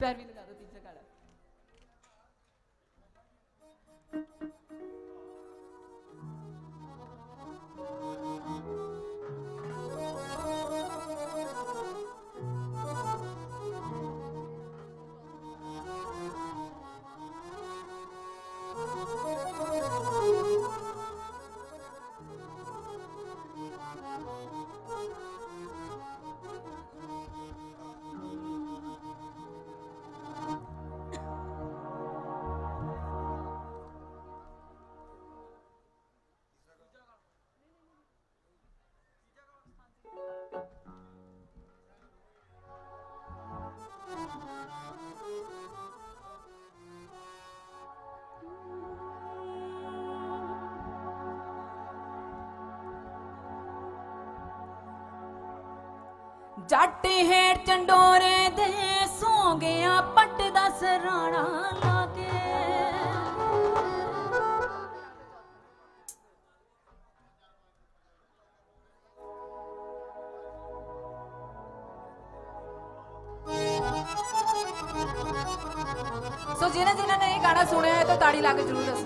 पैर भी लगा दो पीछे काड़ा ਛੱਟ ਹੈ ਚੰਡੋਰੇ ਦੇ ਸੋ ਗਿਆ ਪੱਟ ਦਾ ਸਰਾਣਾ ਸੋ ਜਿਹਨਾਂ ਜਿਹਨਾਂ ਨੇ ਇਹ ਗਾਣਾ ਸੁਣਿਆ ਹੈ ਤਾਂ ਤਾੜੀ ਲਾ ਕੇ ਜ਼ਰੂਰ ਦੱਸ।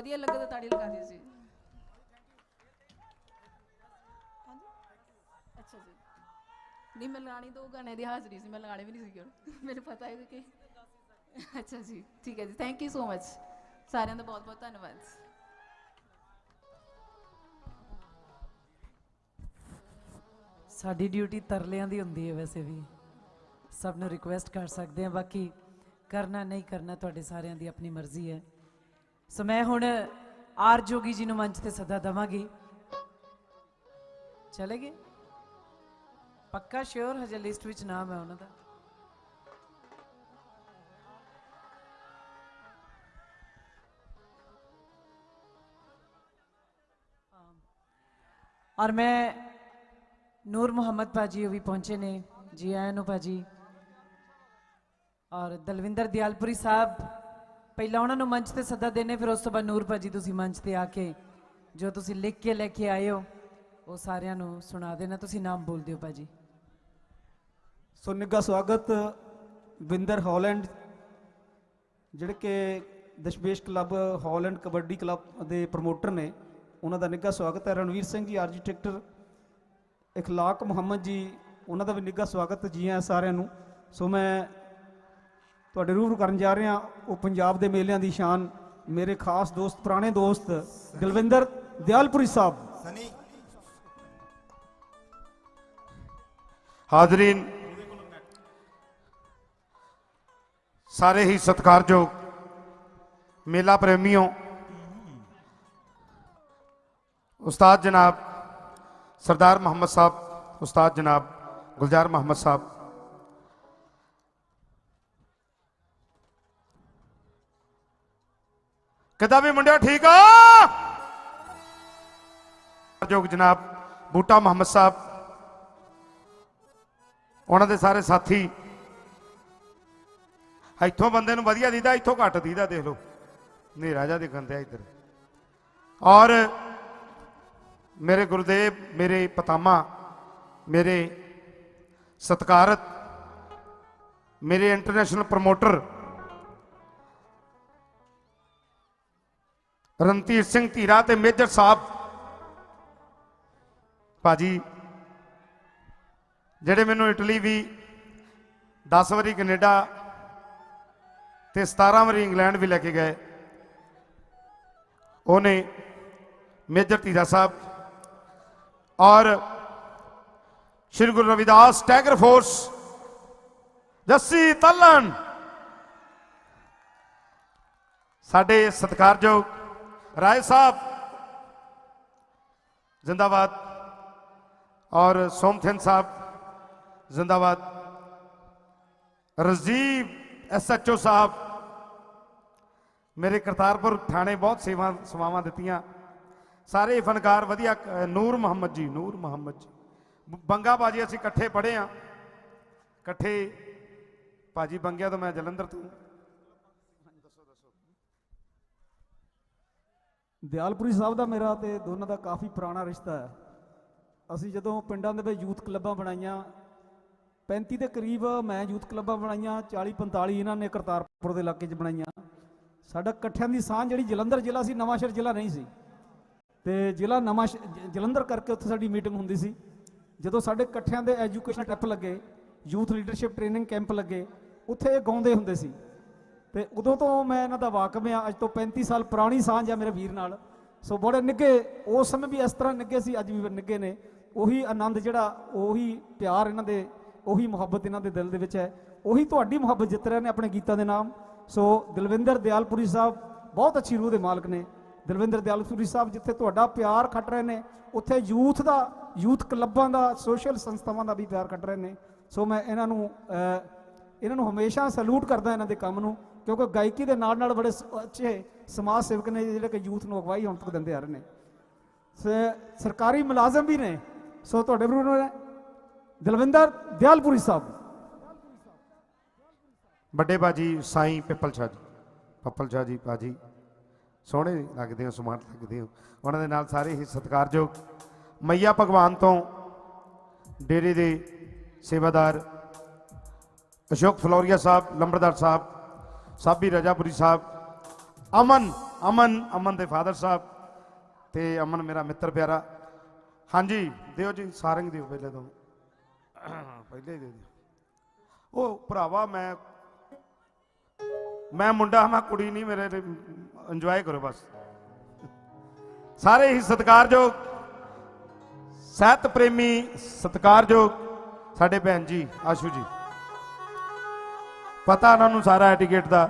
ਵਧੀਆ ਲੱਗਾ ਤਾਂ ਤਾੜੀ ਲਗਾ ਦਿਓ ਸੀ ਅੱਛਾ ਜੀ। ਨਹੀਂ, ਮੈਂ ਲਗਾਣੀ ਦੋ ਗਾਣੇ ਦੀ ਹਾਜ਼ਰੀ ਸੀ, ਮੈਂ ਲਗਾਣੇ ਵੀ ਨਹੀਂ ਸੀ ਮੈਨੂੰ ਪਤਾ ਹੈ ਕਿ ਅੱਛਾ ਜੀ, ਠੀਕ ਹੈ ਜੀ। ਥੈਂਕ ਯੂ ਸੋ ਮਚ ਸਾਰਿਆਂ ਦਾ ਬਹੁਤ ਬਹੁਤ ਧੰਨਵਾਦ। ਸਾਡੀ ਡਿਊਟੀ ਤਰਲਿਆਂ ਦੀ ਹੁੰਦੀ ਹੈ ਵੈਸੇ ਵੀ। ਸਭ ਨੂੰ ਰਿਕੁਐਸਟ ਕਰ ਸਕਦੇ ਹਾਂ। ਬਾਕੀ ਕਰਨਾ ਨਹੀਂ ਕਰਨਾ ਤੁਹਾਡੇ ਸਾਰਿਆਂ ਦੀ ਆਪਣੀ ਮਰਜ਼ੀ ਹੈ। ਸੋ ਮੈਂ ਹੁਣ ਆਰ ਜੋਗੀ ਜੀ ਨੂੰ ਮੰਚ ਤੇ ਸੱਦਾ ਦਵਾਂਗੀ। ਚਲੇ ਗਏ ਪੱਕਾ ਸ਼ੋਰ ਹਜੇ ਲਿਸਟ ਵਿੱਚ ਨਾਮ ਹੈ ਉਹਨਾਂ ਦਾ। ਔਰ ਮੈਂ ਨੂਰ ਮੁਹੰਮਦ ਭਾਜੀ ਉਹ ਵੀ ਪਹੁੰਚੇ ਨੇ, ਜੀ ਆਇਆਂ ਨੂੰ ਭਾਜੀ। ਔਰ ਦਲਵਿੰਦਰ ਦਿਆਲਪੁਰੀ ਸਾਹਿਬ ਪਹਿਲਾਂ ਉਹਨਾਂ ਨੂੰ ਮੰਚ ਤੇ ਸੱਦਾ ਦੇਣੇ, ਫਿਰ ਉਸ ਤੋਂ ਬਾਅਦ ਨੂਰ ਭਾਜੀ ਤੁਸੀਂ ਮੰਚ ਤੇ ਆ ਕੇ ਜੋ ਤੁਸੀਂ ਲਿਖ ਕੇ ਲੈ ਕੇ ਆਏ ਹੋ, ਉਹ ਸਾਰਿਆਂ ਨੂੰ ਸੁਣਾ ਦੇਣਾ। ਤੁਸੀਂ ਨਾਮ ਬੋਲ ਦਿਓ ਭਾਜੀ। ਸੋ ਨਿੱਘਾ ਸਵਾਗਤ ਵਿੰਦਰ ਹਾਲੈਂਡ, ਜਿਹੜੇ ਕਿ Dashmesh club, Holland kabaddi club ਦੇ ਪ੍ਰਮੋਟਰ ਨੇ, ਉਹਨਾਂ ਦਾ ਨਿੱਘਾ ਸਵਾਗਤ ਹੈ। ਰਣਵੀਰ ਸਿੰਘ ਜੀ ਆਰਕੀਟੈਕਟਰ ਇਖਲਾਕ ਮੁਹੰਮਦ ਜੀ, ਉਹਨਾਂ ਦਾ ਵੀ ਨਿੱਘਾ ਸਵਾਗਤ ਜੀ ਆਇਆਂ ਸਾਰਿਆਂ ਨੂੰ। ਸੋ ਮੈਂ ਤੁਹਾਡੇ ਰੂਬਰੂ ਕਰਨ ਜਾ ਰਿਹਾ ਉਹ ਪੰਜਾਬ ਦੇ ਮੇਲਿਆਂ ਦੀ ਸ਼ਾਨ। ਮੇਰੇ ਖਾਸ ਦੋਸਤ, ਪੁਰਾਣੇ ਦੋਸਤ, ਦਲਵਿੰਦਰ ਦਿਆਲਪੁਰੀ ਸਾਹਿਬ। ਸਨੀ। ਹਾਜ਼ਰੀਨ ਸਾਰੇ ਹੀ ਸਤਿਕਾਰਯੋਗ ਮੇਲਾ ਪ੍ਰੇਮੀਓ। ਉਸਤਾਦ ਜਨਾਬ ਸਰਦਾਰ ਮੁਹੰਮਦ ਸਾਹਿਬ, ਉਸਤਾਦ ਜਨਾਬ ਗੁਲਜ਼ਾਰ ਮੁਹੰਮਦ ਸਾਹਿਬ। ਕਿੱਦਾਂ ਵੀ ਮੁੰਡਿਆ ਠੀਕ ਆ। ਜੋਗ ਜਨਾਬ ਬੂਟਾ ਮੁਹੰਮਦ ਸਾਹਿਬ, ਉਹਨਾਂ ਦੇ ਸਾਰੇ ਸਾਥੀ, ਇੱਥੋਂ ਬੰਦੇ ਨੂੰ ਵਧੀਆ ਦੀਦਾ, ਇੱਥੋਂ ਘੱਟ ਦੀਦਾ, ਦੇਖ ਲਓ। ਹਨੇਰਾ ਜਿਹਾ ਦਿਖਣ ਦਿਆ ਇੱਧਰ। ਔਰ ਮੇਰੇ ਗੁਰਦੇਵ, ਮੇਰੇ ਪਤਾਮਾ, ਮੇਰੇ ਸਤਕਾਰਤ, ਮੇਰੇ ਇੰਟਰਨੈਸ਼ਨਲ ਪ੍ਰਮੋਟਰ ਰਣਧੀਰ ਸਿੰਘ ਧੀਰਾ ਤੇ ਮੇਜਰ ਸਾਹਿਬ। ਭਾਜੀ, ਜਿਹੜੇ ਮੈਨੂੰ ਇਟਲੀ ਵੀ 10 ਵਾਰੀ ਕੈਨੇਡਾ ਤੇ 17 ਵਾਰੀ ਇੰਗਲੈਂਡ ਵੀ ਲੈ ਕੇ ਗਏ, ਉਹਨੇ ਮੇਜਰ ਧੀਰਾ ਸਾਹਿਬ ਔਰ ਸ਼੍ਰੀ ਗੁਰੂ ਰਵਿਦਾਸ ਟੈਗਰ ਫੋਰਸ ਜੱਸੀ ਤਲਣ। ਸਾਡੇ ਸਤਿਕਾਰਯੋਗ ਰਾਏ ਸਾਹਿਬ ਜ਼ਿੰਦਾਬਾਦ ਔਰ ਸੋਮਥਨ ਸਾਹਿਬ ਜ਼ਿੰਦਾਬਾਦ ਰਜ਼ੀਬ ਐਸਐਚਓ ਸਾਹਿਬ ਮੇਰੇ ਕਰਤਾਰਪੁਰ ਥਾਣੇ ਬਹੁਤ ਸੇਵਾ ਸੇਵਾਵਾਂ ਦਿੱਤੀਆਂ ਸਾਰੇ ਫਨਕਾਰ ਵਧੀਆ ਨੂਰ ਮੁਹੰਮਦ ਜੀ ਨੂਰ ਮੁਹੰਮਦ ਜੀ ਬ- ਬੰਗਾ ਬਾਜੀ ਅਸੀਂ ਇਕੱਠੇ ਪੜ੍ਹੇ ਆ ਇਕੱਠੇ ਭਾਜੀ ਬੰਗਿਆ ਤੋਂ ਮੈਂ ਜਲੰਧਰ ਤੋਂ ਦਿਆਲਪੁਰੀ ਸਾਹਿਬ ਦਾ ਮੇਰਾ ਤੇ ਦੋਨਾਂ ਦਾ ਕਾਫੀ ਪੁਰਾਣਾ ਰਿਸ਼ਤਾ ਹੈ। ਅਸੀਂ ਜਦੋਂ ਪਿੰਡਾਂ ਦੇ ਵਿੱਚ ਯੂਥ ਕਲੱਬਾਂ ਬਣਾਈਆਂ 35 ਦੇ ਕਰੀਬ ਮੈਂ ਯੂਥ ਕਲੱਬਾਂ ਬਣਾਈਆਂ 40 45 ਇਹਨਾਂ ਨੇ ਕਰਤਾਰਪੁਰ ਦੇ ਇਲਾਕੇ 'ਚ ਬਣਾਈਆਂ। ਸਾਡਾ ਇਕੱਠਿਆਂ ਦੀ ਸਾਂਝ ਜਿਹੜੀ ਜਲੰਧਰ ਜ਼ਿਲ੍ਹਾ ਸੀ, ਨਵਾਂਸ਼ਹਿਰ ਜ਼ਿਲ੍ਹਾ ਨਹੀਂ ਸੀ। ਤੇ ਜ਼ਿਲ੍ਹਾ ਨਵਾਂ ਜਲੰਧਰ ਕਰਕੇ ਉੱਥੇ ਸਾਡੀ ਮੀਟਿੰਗ ਹੁੰਦੀ ਸੀ। ਜਦੋਂ ਸਾਡੇ ਇਕੱਠਿਆਂ ਦੇ ਐਜੂਕੇਸ਼ਨ ਟੈਪ ਲੱਗੇ, ਯੂਥ ਲੀਡਰਸ਼ਿਪ ਟ੍ਰੇਨਿੰਗ ਕੈਂਪ ਲੱਗੇ, ਉੱਥੇ ਇਹ ਗਾਉਂਦੇ ਹੁੰਦੇ ਸੀ। ਤੇ ਉਦੋਂ ਤੋਂ ਮੈਂ ਇਹਨਾਂ ਦਾ ਵਾਕਫ ਆ ਅੱਜ ਤੋਂ 35 ਸਾਲ ਪੁਰਾਣੀ ਸਾਂਝ ਆ ਮੇਰੇ ਵੀਰ ਨਾਲ। ਸੋ ਬੜੇ ਨਿੱਘੇ, ਉਸ ਸਮੇਂ ਵੀ ਇਸ ਤਰ੍ਹਾਂ ਨਿੱਘੇ ਸੀ, ਅੱਜ ਵੀ ਨਿੱਘੇ ਨੇ। ਉਹੀ ਆਨੰਦ ਜਿਹੜਾ, ਉਹੀ ਪਿਆਰ ਇਹਨਾਂ ਦੇ, ਉਹੀ ਮੁਹੱਬਤ ਇਹਨਾਂ ਦੇ ਦਿਲ ਦੇ ਵਿੱਚ ਹੈ। ਉਹੀ ਤੁਹਾਡੀ ਮੁਹੱਬਤ ਜਿੱਤ ਰਹੇ ਨੇ ਆਪਣੇ ਗੀਤਾਂ ਦੇ ਨਾਮ। ਸੋ ਦਲਵਿੰਦਰ ਦਿਆਲਪੁਰੀ ਸਾਹਿਬ ਬਹੁਤ ਅੱਛੀ ਰੂਹ ਦੇ ਮਾਲਕ ਨੇ। ਦਲਵਿੰਦਰ ਦਿਆਲਪੁਰੀ ਸਾਹਿਬ ਜਿੱਥੇ ਤੁਹਾਡਾ ਪਿਆਰ ਖੱਟ ਰਹੇ ਨੇ, ਉੱਥੇ ਯੂਥ ਦਾ, ਯੂਥ ਕਲੱਬਾਂ ਦਾ, ਸੋਸ਼ਲ ਸੰਸਥਾਵਾਂ ਦਾ ਵੀ ਪਿਆਰ ਖੱਟ ਰਹੇ ਨੇ। ਸੋ ਮੈਂ ਇਹਨਾਂ ਨੂੰ ਇਹਨਾਂ ਨੂੰ ਹਮੇਸ਼ਾ ਸਲੂਟ ਕਰਦਾ ਇਹਨਾਂ ਦੇ ਕੰਮ ਨੂੰ। ਕਿਉਂਕਿ ਗਾਇਕੀ ਦੇ ਨਾਲ ਨਾਲ ਬੜੇ ਅੱਛੇ ਸਮਾਜ ਸੇਵਕ ਨੇ ਜਿਹੜੇ ਕਿ ਯੂਥ ਨੂੰ ਅਗਵਾਈ ਹੁਣ ਤੱਕ ਦਿੰਦੇ ਆ ਰਹੇ ਨੇ। ਸ- ਸਰਕਾਰੀ ਮੁਲਾਜ਼ਮ ਵੀ ਨੇ। ਸੋ ਤੁਹਾਡੇ ਵਿਰੁੱਧ ਨੇ ਦਲਵਿੰਦਰ ਦਿਆਲਪੁਰੀ ਸਾਹਿਬ। ਵੱਡੇ ਬਾਜੀ ਸਾਈਂ ਪਿੱਪਲ ਸ਼ਾਹ ਜੀ। ਪੱਪਲ ਸ਼ਾਹ ਜੀ ਬਾਜੀ। ਸੋਹਣੇ ਲੱਗਦੇ ਹੋ ਸਮਾਰਟ ਲੱਗਦੇ ਹੋ। ਉਹਨਾਂ ਦੇ ਨਾਲ ਸਾਰੇ ਹੀ ਸਤਿਕਾਰਯੋਗ ਮਈਆ ਭਗਵਾਨ ਤੋਂ ਡੇਰੇ ਦੇ ਸੇਵਾਦਾਰ ਅਸ਼ੋਕ ਫਲੋਰੀਆ ਸਾਹਿਬ, ਲੰਬੜਦਾਰ ਸਾਹਿਬ ਸਾਬੀ ਰਜਾਪੁਰੀ ਸਾਹਿਬ, ਅਮਨ ਅਮਨ ਅਮਨ ਦੇ ਫਾਦਰ ਸਾਹਿਬ ਤੇ ਅਮਨ ਮੇਰਾ ਮਿੱਤਰ ਪਿਆਰਾ। ਹਾਂਜੀ, ਦਿਓ ਜੀ ਸਾਰੰਗ ਦਿਓ ਪਹਿਲੇ ਤੋਂ। ਪਹਿਲੇ ਹੀ ਦੇ ਦਿਓ। ਉਹ ਭਰਾਵਾ, ਮੈਂ ਮੈਂ ਮੁੰਡਾ, ਮੈਂ ਕੁੜੀ ਨਹੀਂ, ਮੇਰੇ ਇੰਜੋਏ ਕਰੋ ਬਸ। ਸਾਰੇ ਹੀ ਸਤਿਕਾਰਯੋਗ, ਸਾਹਿਤ ਪ੍ਰੇਮੀ ਸਤਿਕਾਰਯੋਗ ਸਾਡੇ ਭੈਣ ਜੀ, ਆਸ਼ੂ ਜੀ। ਪਤਾ ਉਹਨਾਂ ਨੂੰ ਸਾਰਾ ਐਟੀਕੇਟ ਦਾ।